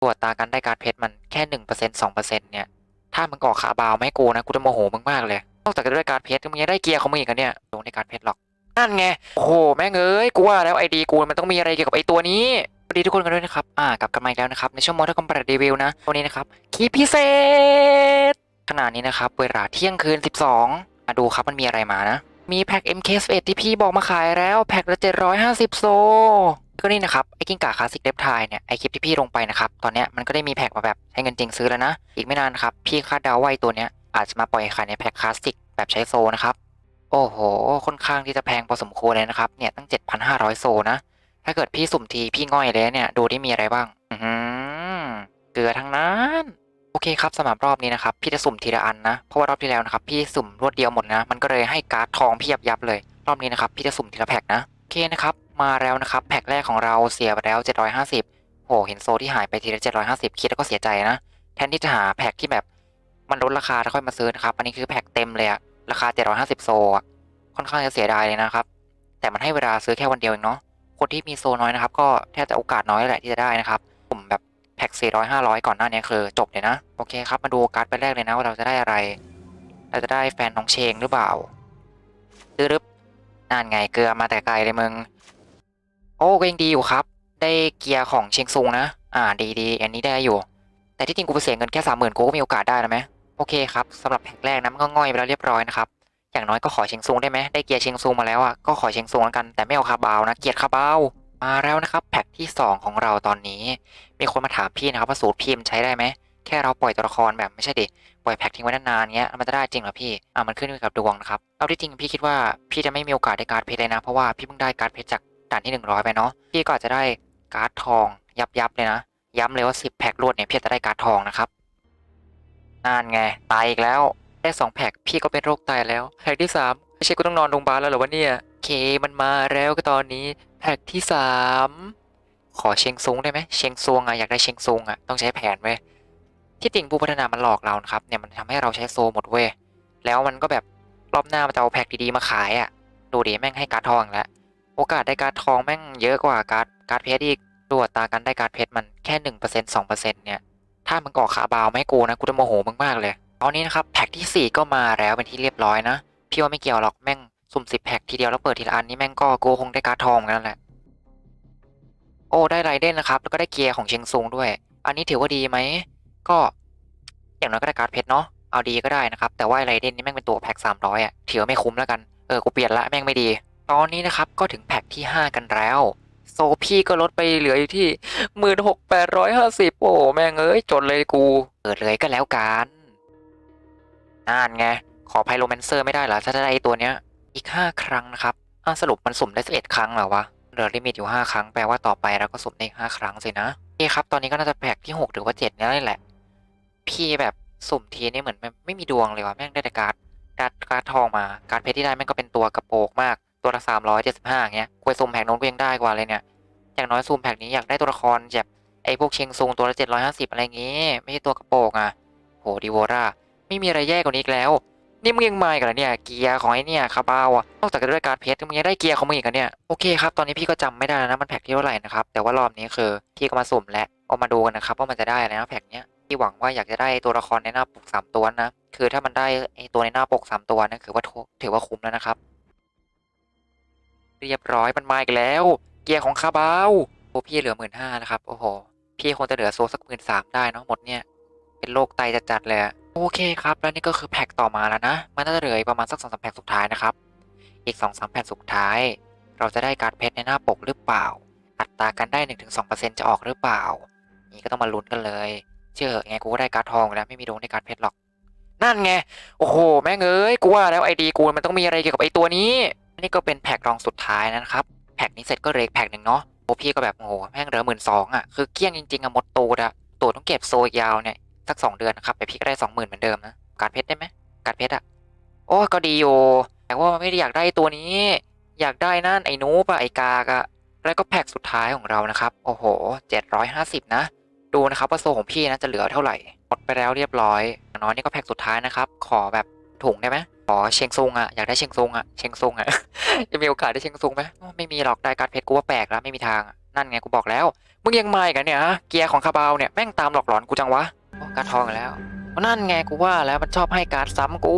ตรวตากันได้การ์ดเพชรมันแค่หนึ่งเปอร์เซ็นต์สองเปอร์เซ็นต์เนี่ย ถ้ามึงก่อขาบาวไม่กูนะกูจะโมโหมึงมากเลย นอกจากจะได้การ์ดเพชรมึงยังได้เกียร์ของมึงอีกอะเนี่ยลงในการ์ดเพชรหรอก นั่นไง โอ้โห แม่งเอ้ย กูว่าแล้วไอดีกูมันต้องมีอะไรเกี่ยวกับไอตัวนี้สวัสดีทุกคนกันด้วยนะครับ อ่ากลับกันมาอีกแล้วนะครับ ในช่วงมอเตอร์คอมแบทรีวิวนะวันนี้นะครับคลิปพิเศษขณะนี้นะครับ เวลาเที่ยงคืน 12มาดูครับมันมีอะไรมานะ มีแพ็ก MK11 ที่พี่บอกมาขายแล้วแพ็กละ 750 โซ ก็นี่นะครับ ไอ้กิ้งก่าคลาสสิกเดฟไทเนี่ย ไอ้คลิปที่พี่ลงไปนะครับ ตอนเนี้ยมันก็ได้มีแพ็กมาแบบใช้เงินจริงซื้อแล้วนะ อีกไม่นานครับ พี่คาดเดาว่าตัวเนี้ยอาจจะมาปล่อยขายในแพ็กคลาสสิกแบบใช้โซนะครับ โอ้โห ค่อนข้างที่จะแพงพอสมควรเลยนะครับ เนี่ยตั้ง 7,500 โซนะ ถ้าเกิดพี่สุ่มทีพี่ง่อยเลยเนี่ย ดูได้มีอะไรบ้าง อืเกลือทั้งนั้น เคครับสำหรับรอบนี้นะครับพี่จะสุ่มทีละอันนะเพราะว่ารอบที่แล้วนะครับพี่สุ่มรวดเดียวหมดนะมันก็เลยให้การ์ดทองพี่ยับยับเลย รอบนี้นะครับพี่จะสุ่มทีละแพ็กนะโอเคนะครับมาแล้วนะครับแพ็กแรกของเราเสียไปแล้ว 750โหเห็นโซที่หายไปทีละ750 คิดแล้วก็เสียใจนะแทนที่จะหาแพ็กที่แบบมันลดราคาแล้วค่อยมาซื้อนะครับอันนี้คือแพ็กเต็มเลยอะราคา 750 โซะค่อนข้างจะเสียดายเลยนะครับแต่มันให้เวลาซื้อแค่วันเดียวเองเนาะคนที่มีโซน้อยนะครับก็แทบจะโอกาสน้อยแหละที่จะได้นะครับผมแบบ แพ็ก400 500 ก่อนหน้านี้คือจบเลยนะ โอเคครับ มาดูการ์ดไปแรกเลยนะว่าเราจะได้อะไร เราจะได้แฟนน้องเชงหรือเปล่าดื้อรึบนั่นไงเกลือมาแต่ไกลเลยมึง โอ้ก็ยังดีอยู่ครับ ได้เกียร์ของเชียงซุงนะ อ่าดีดีอันนี้ได้อยู่ แต่ที่จริงกูไปเสียเงินแค่สามหมื่นกูก็มีโอกาสได้แล้วไหมโอเคครับสำหรับแพ็กแรกนะมันก็ง่อยไปแล้วเรียบร้อยนะครับอย่างน้อยก็ขอเชียงซุงได้ไหมได้เกียร์เชียงซุงมาแล้วอะก็ขอเชียงซุงแล้วกันแต่ไม่เอาคาบาวนะเกียร์คาบาว มาแล้วนะครับแพ็กที่สองของเราตอนนี้ มีคนมาถามพี่นะครับว่าสูตรพี่มันใช้ได้ไหมแค่เราปล่อยตัวละครแบบไม่ใช่ดิปล่อยแพ็กทิ้งไว้นานๆเงี้ยมันจะได้จริงเหรอพี่อะมันขึ้นอยู่กับดวงนะครับเอาที่จริงพี่คิดว่าพี่จะไม่มีโอกาสได้การ์ดเพชรเลยนะ เพราะว่าพี่เพิ่งได้การ์ดเพชรจากด่านที่หนึ่งร้อยไปเนาะพี่ก็อาจจะได้การ์ดทองยับยับเลยนะ ย้ำเลยว่าสิบแพ็กรวดเนี่ยพี่จะได้การ์ดทองนะครับนั่นไงตายอีกแล้ว ได้สองแพ็กพี่ก็เป็นโรคไตแล้วแพ็กที่สามไม่ใช่กูต้องนอนโรงพยาบาลแล้วหรอวะเนี่ยเคมันมาแล้วก็ตอนนี้แพ็กที่สามขอเชียงซุงได้ไหมเชียงซุงอะอยากได้เชียงซุงอะต้องใช้แผนเว้ยที่จริงผู้พัฒนามันหลอกเรานะครับเนี่ยมันทำให้เราใช้โซหมดเว้ยแล้วมันก็แบบรอบหน้ามันจะเอาแพ็กดีๆมาขายอะดูดิแม่งให้การ์ดทองแล้วโอกาสได้การ์ดทองแม่งเยอะกว่าการ์ดการ์ดเพชรอีกตรวจตากันได้การ์ดเพชรมันแค่หนึ่งเปอร์เซ็นต์สองเปอร์เซ็นต์เนี่ยถ้ามึงก่อขาบาวไม่ให้กูนะกูจะโมโหมึงมากเลย ตอนนี้นะครับแพ็กที่ 4 ก็มาแล้วเป็นที่เรียบร้อยนะ พี่ว่าไม่เกี่ยวหรอกแม่งสุ่มสิบแพ็กทีเดียวแล้วเปิดทีละอันนี่แม่งก็โกคงได้การ์ดทองกันแหละ โอ้ได้ไรเด่นนะครับ แล้วก็ได้เกียร์ของเชียงซุงด้วย อันนี้ถือว่าดีไหม ก็อย่างน้อยก็ได้การ์ดเพชรเนาะ เอาดีก็ได้นะครับ แต่ว่าไรเด่นนี่แม่งเป็นตัวแพ็กสามร้อยอะถือว่าไม่คุ้มแล้วกัน เออกูเปลี่ยนละแม่งไม่ดี ตอนนี้นะครับก็ถึงแพ็กที่ 5 กันแล้ว โซพี่ก็ลดไปเหลืออยู่ที่หมื่นหกแปดร้อยห้าสิบโอ้แม่งเอ้ยจนเลยกู เปิดเลยก็แล้วกัน นั่นไง ขอไพโรแมนเซอร์ไม่ได้เหรอ ถ้าได้ไอตัวเนี้ย อีก 5 ครั้งนะครับอะสรุปมันสุ่มได้11ครั้งเหรอวะเหลือลิมิตอยู่ 5 ครั้ง แปลว่าต่อไปเราก็สุ่มได้อีก5ครั้งสินะโอเคครับ ตอนนี้ก็น่าจะแพ็กที่ 6 หรือว่า7นี่แหละ พี่แบบสุ่มทีนี่เหมือนไม่มีดวงเลยว่ะ แม่งได้แต่การ์ดการ์ดการ์ดทองมา การ์ดเพชรที่ได้แม่งก็เป็นตัวกระโปงมาก ตัวละ375อย่างเงี้ยกวยสุ่มแพ็กโน้นก็ยังได้กว่าเลยเนี่ย อย่างน้อยซูมแพ็กนี้อยากได้ตัวละครแบบไอ้พวกเชงซุงตัวละ750 อะไรงี้ไม่ใช่ตัวกระโปงอะโหดีโวรา ไม่มีอะไรแย่กว่านี้อีกแล้ว นี่มึงยังมาอีกันเหรอเนี่ยเกียร์ของไอ้เนี่ยคาบาวอะนอกจากจะได้การเพชรมึงยังได้เกียร์ของมึงอีกเหรอเนี่ยโอเคครับตอนนี้พี่ก็จำไม่ได้แล้วนะมันแพ็กที่เท่าไหร่นะครับแต่ว่ารอบนี้คือพี่ก็มาสุ่มแล้วเอามาดูกันนะครับว่ามันจะได้อะไรนะแพ็กเนี้ยพี่หวังว่าอยากจะได้ตัวละครในหน้าปกสามตัวนะคือถ้ามันได้ไอ้ตัวในหน้าปกสามตัวนั่นคือว่าถือว่าคุ้มแล้วนะครับ เรียบร้อยมันมาอีกแล้ว เกียร์ของคาบาวโอ้พี่เหลือหมื่นห้านะครับโอ้โหพี่คงจะเหลือโซสักหมื่นสามได้เนาะหมดเนี่ยเป็นโรคไตจัดๆเลยอะ โอเคครับ แล้วนี่ก็คือแพ็กต่อมาแล้วนะ มันน่าจะเหลือประมาณสักสองสามแพ็กสุดท้ายนะครับ อีกสองสามแพ็กสุดท้าย เราจะได้การเพชรในหน้าปกหรือเปล่า อัตราการได้หนึ่งถึงสองเปอร์เซ็นต์จะออกหรือเปล่า นี่ก็ต้องมาลุ้นกันเลย เชื่อไงกูก็ได้การทองแล้วไม่มีดวงในการเพชรหรอก นั่นไง โอ้โห แม่งเอ้ย กูว่าแล้วไอดีกูมันต้องมีอะไรเกี่ยวกับไอตัวนี้ นี่ก็เป็นแพ็กรองสุดท้ายนะครับ แพ็กนี้เสร็จก็เหลยแพ็กหนึ่งเนาะโอ้พี่ก็แบบโอ้โห แม่งเหลือหมื่นสองอะ คือเกลี้ยงจริงๆอะหมดตูดอะตูดต้องเก็บโซยาวเนี่ย สักสองเดือนนะครับแต่พี่ก็ได้สองหมื่นเหมือนเดิมนะการเพชรได้ไหมการเพชรอะโอ้ก็ดีอยู่แต่ว่ามันไม่ได้อยากได้ตัวนี้ อยากได้นั่นไอ้นูปอะไอ้กากอะแล้วก็แพ็กสุดท้ายของเรานะครับ โอ้โหเจ็ดร้อยห้าสิบนะ ดูนะครับว่าโซของพี่นะจะเหลือเท่าไหร่หมดไปแล้วเรียบร้อยอย่างน้อยนี่ก็แพ็กสุดท้ายนะครับ ขอแบบถุงได้ไหมขอเชงซุงอะอยากได้เชงซุงอะเชงซุงอะจะมีโอกาสได้เชงซุงไหมไม่มีหรอกได้การเพชรกูว่าแปลกแล้วไม่มีทางนั่นไงกูบอกแล้วมึงยังมาอีกเหรอเนี่ยฮะเกียร์ของคาบาวเนี่ยแม่งตามหลอกหลอนกูจังวะ การดทองอีกแล้วนั่นไงกูว่าแล้วมันชอบให้การ์ดซ้ำกู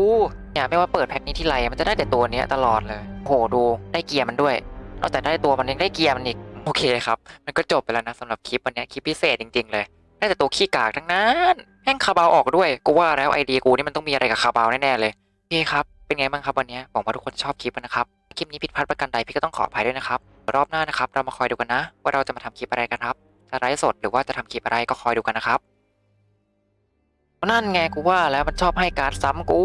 เนี่ยไม่ว่าเปิดแพ็คนี้ที่ไรมันจะได้แต่ตัวเนี้ยตลอดเลยโหดูได้เกียร์มันด้วยนอกจากได้ตัวมันยังได้เกียร์มันอีกโอเคครับ มันก็จบไปแล้วนะสำหรับคลิปวันนี้คลิปพิเศษจริง ๆ เลยได้แต่ตัวขี้กากทั้งนั้นแม่งคาบาวออกด้วยกูว่าแล้วไอเดียกูนี่มันต้องมีอะไรกับคาบาวแน่ๆเลยโอเคครับเป็นไงบ้างครับวันนี้หวังว่าทุกคนชอบคลิปนะครับคลิปนี้ผิดพลาดประการใดพี่ก็ต้องขออภัยด้วยนะครับรอบหน้านะครับเรามาคอยดูกันนะ ว่าเราจะมาทำคลิปอะไรกันครับจะไลฟ์สดหรือว่าจะทำคลิปอะไรก็คอยดูกันนะครับ นั่นไงกูว่าแล้วมันชอบให้การ์ดซ้ำกู